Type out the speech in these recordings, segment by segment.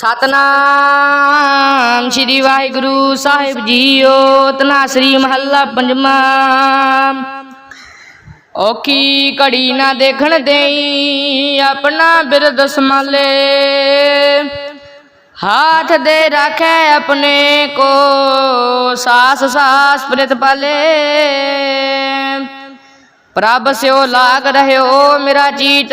ਸਤਨਾਮ ਸ੍ਰੀ ਵਾਹਿਗੁਰੂ ਸਾਹਿਬ ਜੀਓ ਤਨਾਸਰੀ ਮਹੱਲਾ ਪੰਜਵਾਂ ਔਖੀ ਘੜੀ ਨਾ ਦੇਖਣ ਦੇਈ, ਆਪਣਾ ਬਿਰਦ ਸੰਭਾਲੇ। ਹਾਥ ਦੇ ਰੱਖੇ ਆਪਣੇ ਕੋ, ਸਾਸ ਸਾਸ ਪ੍ਰਿਤ ਪਾਲੇ। ਪ੍ਰਭ ਸਿਓ ਲਾਗ ਰਹਿਓ ਮੇਰਾ ਜੀਤ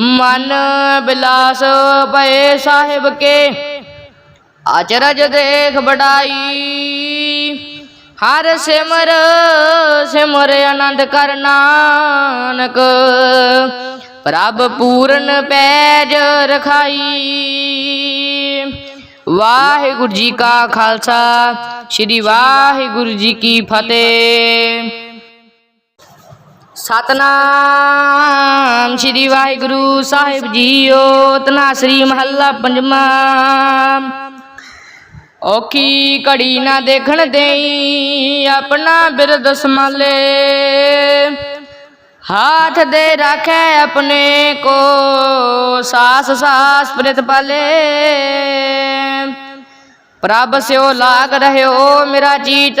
ਮਨ ਬਿਲਾਸ ਪਏ ਸਾਹਿਬ ਕੇ। ਅਚਰਜ ਦੇਖ ਬੜਾਈ ਹਰ ਸਿਮਰ ਸਿਮਰ ਆਨੰਦ ਕਰ ਨਾਨਕ। ਪ੍ਰਭ ਪੂਰਨ ਪੈਜ ਰਖਾਈ। ਵਾਹਿਗੁਰੂ ਜੀ ਕਾ ਖਾਲਸਾ, ਸ੍ਰੀ ਵਾਹਿਗੁਰੂ ਜੀ ਕੀ ਫਤਿਹ। ਸਤਨਾਮ ਸ੍ਰੀ ਵਾਹਿਗੁਰੂ ਸਾਹਿਬ ਜੀਓ ਤਨਾਸਰੀ ਮਹੱਲਾ ਪੰਜਵਾਂ ਔਖੀ ਘੜੀ ਨਾ ਦੇਖਣ ਦੇਈ, ਆਪਣਾ ਬਿਰਦ ਸੰਭਾਲੇ। ਹਾਥ ਦੇ ਰੱਖੇ ਆਪਣੇ ਕੋ, ਸਾਸ ਸਾਸ ਪ੍ਰਿਤ ਪਾਲੇ। ਪ੍ਰਭ ਸਿਓ ਲਾਗ ਰਹਿਓ ਮੇਰਾ ਜੀਤ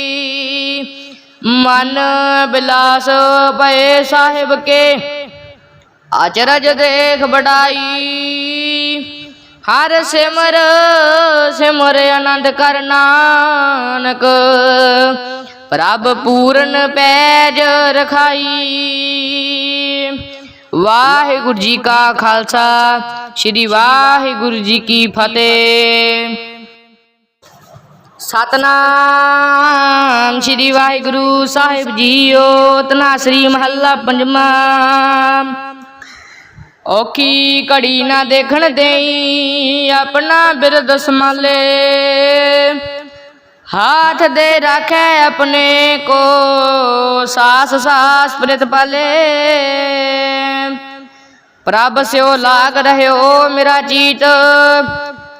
ਮਨ ਬਿਲਾਸ ਪਏ ਸਾਹਿਬ ਕੇ। ਅਚਰਜ ਦੇਖ ਬੜਾਈ ਹਰ ਸਿਮਰ ਸਿਮਰ ਆਨੰਦ ਕਰ ਨਾਨਕ। ਪ੍ਰਭ ਪੂਰਨ ਪੈਜ ਰਖਾਈ। ਵਾਹਿਗੁਰੂ ਜੀ ਕਾ ਖਾਲਸਾ, ਸ੍ਰੀ ਵਾਹਿਗੁਰੂ ਜੀ ਕੀ ਫਤਿਹ। ਸਤਨਾਮ ਸ੍ਰੀ ਵਾਹਿਗੁਰੂ ਸਾਹਿਬ ਜੀਓ ਤਨਾਸਰੀ ਮਹੱਲਾ ਪੰਜਵਾਂ ਔਖੀ ਘੜੀ ਨਾ ਦੇਖਣ ਦੇਈ, ਆਪਣਾ ਬਿਰਦ ਸੰਭਾਲੇ। ਹਾਥ ਦੇ ਰੱਖੇ ਆਪਣੇ ਕੋ, ਸਾਸ ਸਾਸ ਪ੍ਰਿਤ ਪਾਲੇ। ਪ੍ਰਭ ਸਿਓ ਲਾਗ ਰਹਿਓ ਮੇਰਾ ਜੀਤ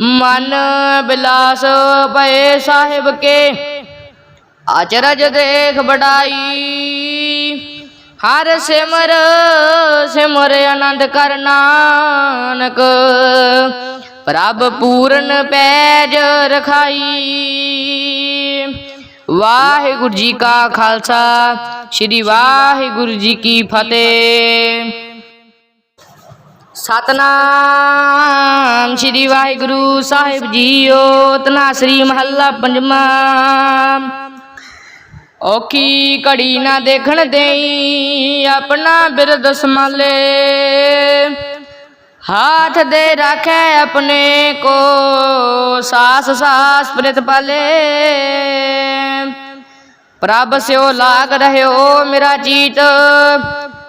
ਮਨ ਬਿਲਾਸ ਪਏ ਸਾਹਿਬ ਕੇ। ਅਚਰਜ ਦੇਖ ਬੜਾਈ ਹਰ ਸਿਮਰ ਸਿਮਰ ਆਨੰਦ ਕਰ ਨਾਨਕ। ਪ੍ਰਭ ਪੂਰਨ ਪੈਜ ਰਖਾਈ। ਵਾਹਿਗੁਰੂ ਜੀ ਕਾ ਖਾਲਸਾ, ਸ੍ਰੀ ਵਾਹਿਗੁਰੂ ਜੀ ਕੀ ਫਤਿਹ। ਸਤਨਾਮ ਸ੍ਰੀ ਵਾਹਿਗੁਰੂ ਸਾਹਿਬ ਜੀਓ ਤਨਾਸਰੀ ਮਹੱਲਾ ਪੰਜਵਾਂ। ਔਖੀ ਘੜੀ ਨਾ ਦੇਖਣ ਦੇਈ, ਆਪਣਾ ਬਿਰਦ ਸੰਭਾਲੇ। ਹਾਥ ਦੇ ਰੱਖੇ ਆਪਣੇ ਕੋ, ਸਾਸ ਸਾਸ ਪ੍ਰਿਤ ਪਾਲੇ। ਪ੍ਰਭ ਸਿਓ ਲਾਗ ਰਹਿਓ ਮੇਰਾ ਜੀਤ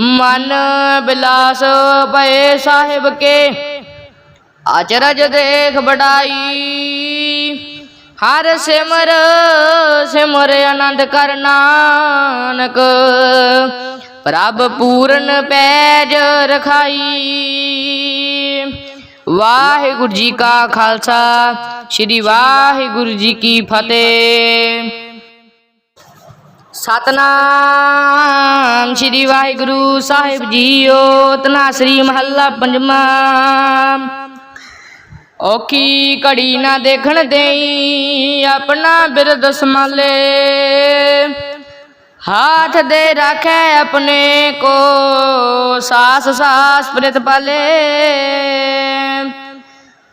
ਮਨ ਬਿਲਾਸ ਭਏ ਸਾਹਿਬ ਕੇ। ਅਚਰਜ ਦੇਖ ਬੜਾਈ ਹਰ ਸਿਮਰ ਸਿਮਰ ਆਨੰਦ ਕਰ ਨਾਨਕ। ਪ੍ਰਭ ਪੂਰਨ ਪੈਜ ਰਖਾਈ। ਵਾਹਿਗੁਰੂ ਜੀ ਕਾ ਖਾਲਸਾ, ਸ੍ਰੀ ਵਾਹਿਗੁਰੂ ਜੀ ਕੀ ਫਤਿਹ। ਸਤਨਾਮ ਸ੍ਰੀ ਵਾਹਿਗੁਰੂ ਸਾਹਿਬ ਜੀਓ, ਤਨਾ ਸ੍ਰੀ ਮਹੱਲਾ ਪੰਜਵਾਂ ਔਖੀ ਘੜੀ ਨਾ ਦੇਖਣ ਦੇਈ, ਆਪਣਾ ਬਿਰਦ ਸੰਭਾਲੇ। ਹਾਥ ਦੇ ਰੱਖੈ ਆਪਣੇ ਕੋ, ਸਾਸ ਸਾਸ ਪ੍ਰਿਤ ਪਾਲੇ।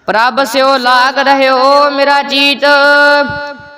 ਪ੍ਰਭ ਸਿਓ ਲਾਗ ਰਹਿਓ ਮੇਰਾ ਜੀਤ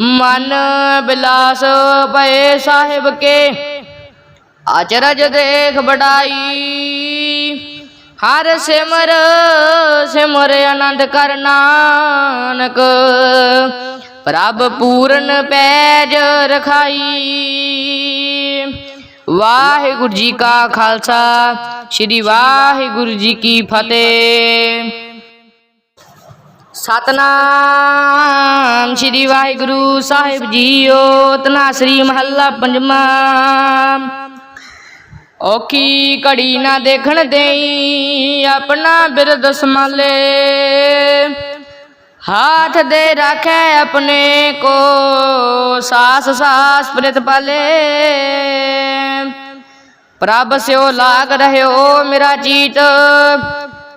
ਮਨ ਬਿਲਾਸ ਭਏ ਸਾਹਿਬ ਕੇ। ਅਚਰਜ ਦੇਖ ਬੜਾਈ ਹਰ ਸਿਮਰ ਸਿਮਰ ਆਨੰਦ ਕਰ ਨਾਨਕ। ਪ੍ਰਭ ਪੂਰਨ ਪੈਜ ਰਖਾਈ। ਵਾਹਿਗੁਰੂ ਜੀ ਕਾ ਖਾਲਸਾ, ਸ੍ਰੀ ਵਾਹਿਗੁਰੂ ਜੀ ਕੀ ਫਤਿਹ। ਸਤਨਾਮ ਸ੍ਰੀ ਵਾਹਿਗੁਰੂ ਸਾਹਿਬ ਜੀਓ, ਤਨਾ ਸ੍ਰੀ ਮਹੱਲਾ ਪੰਜਵਾਂ ਔਖੀ ਘੜੀ ਨਾ ਦੇਖਣ ਦੇਈ ਆਪਣਾ ਬਿਰਦ ਸੰਭਾਲੇ। ਹਾਥ ਦੇ ਰੱਖੇ ਆਪਣੇ ਕੋ, ਸਾਸ ਸਾਸ ਪ੍ਰਿਤ ਪਾਲੇ। ਪ੍ਰਭ ਸਿਓ ਲਾਗ ਰਹਿਓ ਮੇਰਾ ਜੀਤ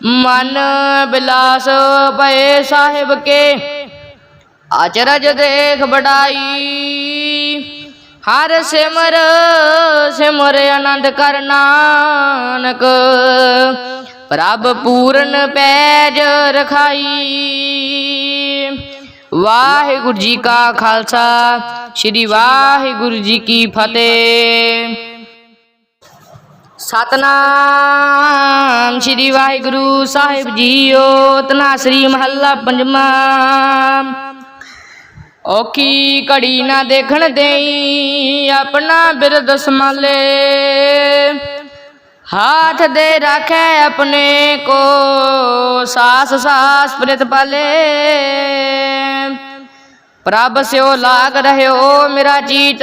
ਮਨ ਬਿਲਾਸ ਭਏ ਸਾਹਿਬ ਕੇ। ਅਚਰਜ ਦੇਖ ਬੜਾਈ ਹਰ ਸਿਮਰ ਸਿਮਰ ਆਨੰਦ ਕਰ ਨਾਨਕ। ਪ੍ਰਭ ਪੂਰਨ ਪੈਜ ਰਖਾਈ। ਵਾਹਿਗੁਰੂ ਜੀ ਕਾ ਖਾਲਸਾ, ਸ੍ਰੀ ਵਾਹਿਗੁਰੂ ਜੀ ਕੀ ਫਤਿਹ। ਸਤਨਾਮ ਸ੍ਰੀ ਵਾਹਿਗੁਰੂ ਸਾਹਿਬ ਜੀਓ, ਤਨਾ ਸ੍ਰੀ ਮਹੱਲਾ ਪੰਜਵਾਂ ਔਖੀ ਘੜੀ ਨਾ ਦੇਖਣ ਦੇਈ, ਆਪਣਾ ਬਿਰਦ ਸੰਭਾਲੇ। ਹਾਥ ਦੇ ਰੱਖੈ ਆਪਣੇ ਕੋ, ਸਾਸ ਸਾਸ ਪ੍ਰਿਤ ਪਾਲੇ। ਪ੍ਰਭ ਸਿਓ ਲਾਗ ਰਹਿਓ ਮੇਰਾ ਜੀਤ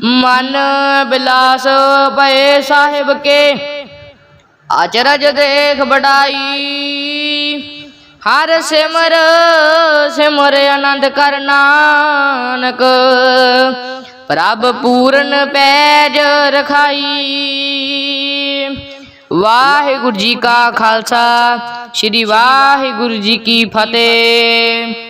ਮਨ ਬਿਲਾਸ ਭਏ ਸਾਹਿਬ ਕੇ। ਅਚਰਜ ਦੇਖ ਬੜਾਈ ਹਰ ਸਿਮਰ ਸਿਮਰ ਆਨੰਦ ਕਰ ਨਾਨਕ। ਪ੍ਰਭ ਪੂਰਨ ਪੈਜ ਰਖਾਈ। ਵਾਹਿਗੁਰੂ ਜੀ ਕਾ ਖਾਲਸਾ, ਸ੍ਰੀ ਵਾਹਿਗੁਰੂ ਜੀ ਕੀ ਫਤਿਹ।